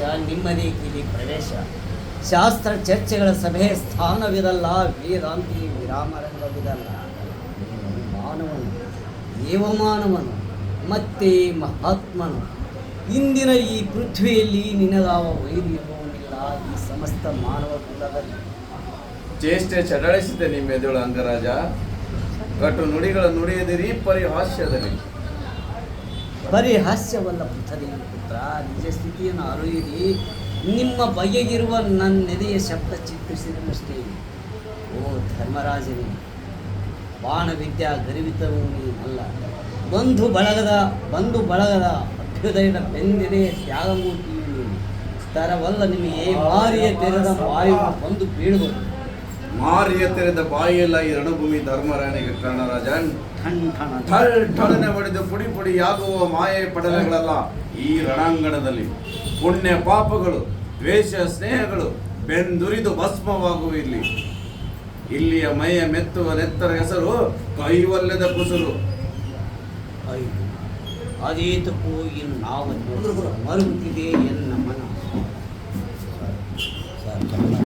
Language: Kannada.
ನಿಮ್ಮದೇ ಕಿಲಿ ಪ್ರವೇಶ. ಶಾಸ್ತ್ರ ಚರ್ಚೆಗಳ ಸಭೆ, ಸ್ಥಾನವಿರಲ್ಲ, ವೇದಾಂತಿ ವಿರಾಮರಂಗವಿರಲ್ಲ. ಮಾನವನು, ದೇವಮಾನವನು, ಮತ್ತೆ ಮಹಾತ್ಮನು. ಇಂದಿನ ಈ ಪೃಥ್ವಿಯಲ್ಲಿ ನಿನಗಾವ ವೈರಿ ಇರುವುದಿಲ್ಲ ಈ ಸಮಸ್ತ ಮಾನವ ಕುಲದಲ್ಲಿ. ಚೇಷ್ಟೆ ಚಡಳಿಸಿದೆ ನಿಮ್ಮೆದುಳು ಅಂಗರಾಜ, ಕಟು ನುಡಿಗಳ ನುಡಿಯದಿರಿ, ಪರಿಹಾಸ್ಯದಲ್ಲಿ. ಬರೀ ಹಾಸ್ಯವಲ್ಲ ಪುತ್ರರಿ ಪುತ್ರ. ನಿಜ ಸ್ಥಿತಿಯನ್ನು ಅರಿಯಿರಿ. ನಿಮ್ಮ ಬಗೆಗಿರುವ ನನ್ನೆದೆಯ ಶಬ್ದ ಚಿತ್ರಿಸಿದಷ್ಟೇ ಓ ಧರ್ಮರಾಜನೇ, ಬಾಣವಿದ್ಯಾ ಗರಿವಿತನು ಅಲ್ಲ ಬಂಧು ಬಳಗದ ಬಂಧು ಬಳಗದ ಅಭ್ಯುದಯದ ಬೆಂದಿದೆ ತ್ಯಾಗಮೂರ್ತಿಯು ನೀನು. ತರವಲ್ಲ ನಿಮಗೆ, ಮಾರಿಯ ತೆರೆದ ವಾಯು ಬಂದು ಬೀಳುವುದು ಮಾರಿಯ ತೆರೆದ ಬಾಯಿಯಲ್ಲ ಈ ರಣಭೂಮಿ ಧರ್ಮರಾಯನಿಗೆ ಕರ್ಣರಾಜನ್ ಠಳ್ ಠಳನೆ ಹೊಡೆದು ಪುಡಿ ಪುಡಿಯಾಗುವ ಮಾಯೆ ಪಡಲೆಗಳಲ್ಲ ಈ ರಣಾಂಗಣದಲ್ಲಿ. ಪುಣ್ಯ ಪಾಪಗಳು ದ್ವೇಷ ಸ್ನೇಹಗಳು ಬೆಂದುರಿದು ಭಸ್ಮವಾಗುವ ಇಲ್ಲಿ. ಇಲ್ಲಿಯ ಮೈಯ ಮೆತ್ತುವ ನೆತ್ತರ ಹೆಸರು ಕೈವಲ್ಲದ ಕುಸುರು. ಅದೇ ಅದೇತಕ್ಕೂ ಇನ್ನು ನಾವು ಮರುಗುತ್ತಿದೆ ಎನ್ನ ಮನ.